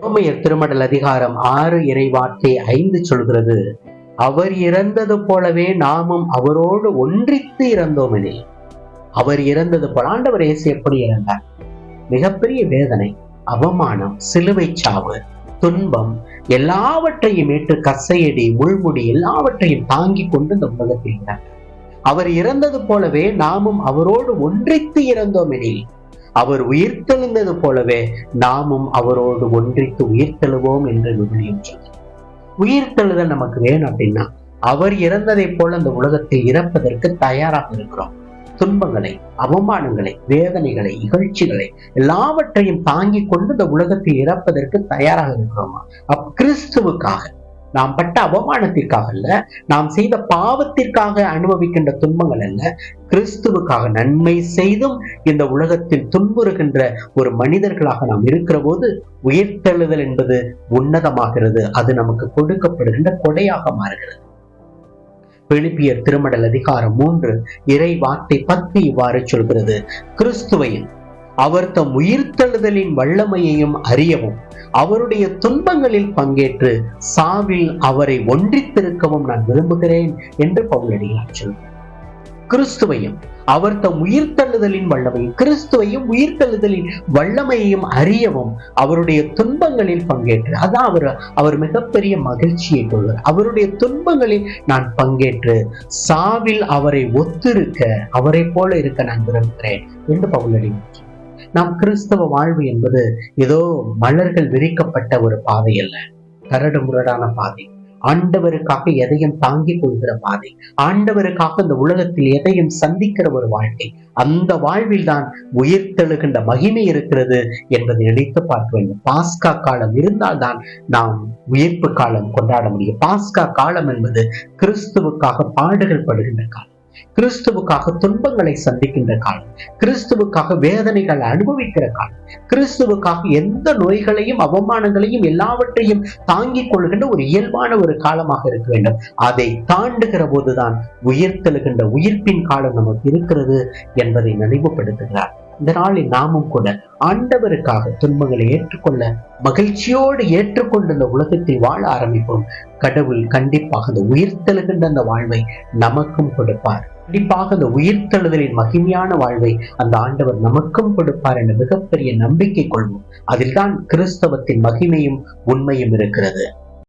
ரோமையர் திருமடல் அதிகாரம் ஆறு இறைவார்த்தை ஐந்து சொல்கிறது அவர் இறந்தது போலவே நாமும் அவரோடு ஒன்றித்து இறந்தோம் எனில் அவர் இறந்தது போல ஆண்டவர் இயேசு எப்படி இறந்தார்? மிகப்பெரிய வேதனை அவமானம் சிலுவை சாவு துன்பம் எல்லாவற்றையும் ஏற்று கசையடி முள்முடி எல்லாவற்றையும் தாங்கி கொண்டு இந்த உலகத்தில் இறந்தார் அவர் இறந்தது போலவே நாமும் அவரோடு ஒன்றித்து இறந்தோம் எனில் அவர் உயிர்த்தெழுந்தது போலவே நாமும் அவரோடு ஒன்றித்து உயிர்த்தெழுவோம் என்று விவிலியம் உயிர்த்தெழுதல் நமக்கு வேணும் அப்படின்னா அவர் இறந்ததை போல அந்த உலகத்தில் இறப்பதற்கு தயாராக இருக்கிறோம். துன்பங்களை அவமானங்களை வேதனைகளை இகழ்ச்சிகளை எல்லாவற்றையும் தாங்கிக் கொண்டு இந்த உலகத்தில் இறப்பதற்கு தயாராக இருக்கிறோமா? அப் கிறிஸ்துவுக்காக நாம் பட்ட அவமானத்திற்காக அல்ல நாம் செய்த பாவத்திற்காக அனுபவிக்கின்ற துன்பங்கள் அல்ல கிறிஸ்துவுக்காக நன்மை செய்தும் இந்த உலகத்தில் துன்புறுகின்ற ஒரு மனிதர்களாக நாம் இருக்கிற போது உயிர்த்தெழுதல் என்பது உன்னதமாகிறது அது நமக்கு கொடுக்கப்படுகின்ற கொடையாக மாறுகிறது. பிலிப்பியர் திருமடல் அதிகாரம் மூன்று இறை வார்த்தை பத்து இவ்வாறு சொல்கிறது கிறிஸ்துவையும் அவர் தம் உயிர்த்தெழுதலின் வல்லமையையும் அறியவும் அவருடைய துன்பங்களில் பங்கேற்று சாவில் அவரை ஒன்றித்திருக்கவும் நான் விரும்புகிறேன் என்று பவுலடியார் சொல்கிறார் கிறிஸ்துவையும் அவர் தம் உயிர்த்தழுதலின் வல்லமையும் கிறிஸ்துவையும் உயிர்த்தழுதலின் வல்லமையையும் அறியவும் அவருடைய துன்பங்களில் பங்கேற்று அதான் அவர் அவர் மிகப்பெரிய மகிழ்ச்சியை கொள்வார். அவருடைய துன்பங்களில் நான் பங்கேற்று சாவில் அவரை ஒத்திருக்க அவரை போல இருக்க நான் விரும்புகிறேன் என்று பவுலடி நாம் கிறிஸ்தவ வாழ்வு என்பது ஏதோ மலர்கள் விரிக்கப்பட்ட ஒரு பாதை அல்ல. கரடு முரடான பாதை. ஆண்டவருக்காக எதையும் தாங்கிக் கொள்கிற பாதை. ஆண்டவருக்காக இந்த உலகத்தில் எதையும் சந்திக்கிற ஒரு வாழ்க்கை. அந்த வாழ்வில் தான் உயிர்த்தெழுகின்ற மகிமை இருக்கிறது என்பதை நினைத்து பார்க்க வேண்டும். பாஸ்கா காலம் இருந்தால்தான் நாம் உயிர்ப்பு காலம் கொண்டாட முடியும். பாஸ்கா காலம் என்பது கிறிஸ்துவுக்காக பாடுகள் படுகின்ற காலம். கிறிஸ்துவுக்காக துன்பங்களை சந்திக்கின்ற காலம் கிறிஸ்துவுக்காக வேதனைகளை அனுபவிக்கிற காலம் கிறிஸ்துவுக்காக எந்த நோய்களையும் அவமானங்களையும் எல்லாவற்றையும் தாங்கிக் கொள்கின்ற ஒரு இயல்பான ஒரு காலமாக இருக்க வேண்டும். அதை தாண்டுகிற போதுதான் உயிர்த்தெழுகின்ற உயிர்ப்பின் காலம் நமக்கு இருக்கிறது என்பதை நினைவுபடுத்துகிறார். இந்த நாளில் நாமும் கூட ஆண்டவருக்காக துன்பங்களை ஏற்றுக்கொள்ள மகிழ்ச்சியோடு ஏற்றுக்கொண்டு இந்த உலகத்தில் வாழ ஆரம்பிப்போம். கடவுள் கண்டிப்பாக அந்த உயிர்த்தெழுகின்ற அந்த வாழ்வை நமக்கும் கொடுப்பார். கண்டிப்பாக அந்த உயிர்த்தெழுதலின் மகிமையான வாழ்வை அந்த ஆண்டவர் நமக்கும் கொடுப்பார் என்ற மிகப்பெரிய நம்பிக்கை கொள்வோம். அதில்தான் கிறிஸ்தவத்தின் மகிமையும் உண்மையும் இருக்கிறது.